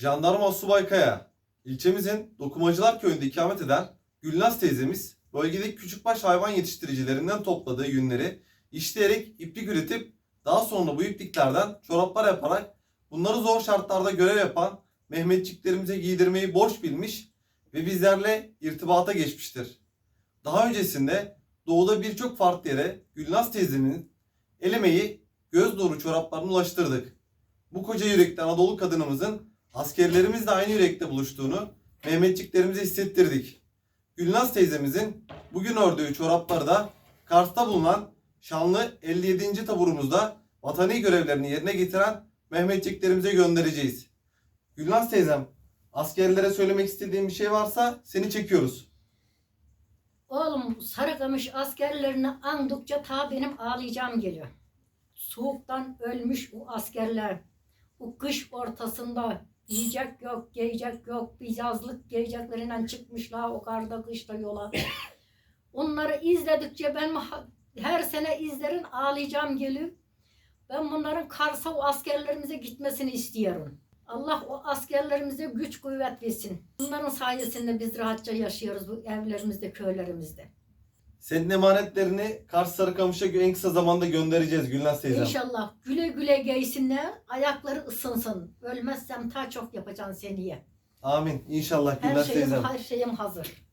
Jandarma Subay Kaya, ilçemizin Dokumacılar Köyü'nde ikamet eden Gülnaz teyzemiz bölgedeki küçükbaş hayvan yetiştiricilerinden topladığı yünleri işleyerek iplik üretip daha sonra bu ipliklerden çoraplar yaparak bunları zor şartlarda görev yapan Mehmetçiklerimize giydirmeyi borç bilmiş ve bizlerle irtibata geçmiştir. Daha öncesinde doğuda birçok farklı yere Gülnaz teyzemin el emeği göz doğru çoraplarını ulaştırdık. Bu koca yürekli Anadolu kadınımızın askerlerimizle aynı yürekte buluştuğunu Mehmetçiklerimize hissettirdik. Gülnaz teyzemizin bugün ördüğü çorapları da Kars'ta bulunan şanlı 57. taburumuzda vatani görevlerini yerine getiren Mehmetçiklerimize göndereceğiz. Gülnaz teyzem, askerlere söylemek istediğin bir şey varsa seni çekiyoruz. Oğlum Sarıkamış askerlerini andıkça ta benim ağlayacağım geliyor. Soğuktan ölmüş o askerler. Bu kış ortasında yiyecek yok, giyecek yok. Bir yazlık giyeceklerinden çıkmışlar o karda kışta yola. Onları izledikçe ben her sene izlerin ağlayacağım geliyor. Ben bunların Kars'a o askerlerimize gitmesini istiyorum. Allah o askerlerimize güç kuvvet versin. Bunların sayesinde biz rahatça yaşıyoruz bu evlerimizde, köylerimizde. Senin emanetlerini Kars Sarıkamış'a en kısa zamanda göndereceğiz Gülnaz teyzem. İnşallah güle güle giysinler, ayakları ısınsın. Ölmezsem ta çok yapacaksın seneye. Amin. İnşallah Her Gülnaz şeyim, teyzem. her şeyim hazır.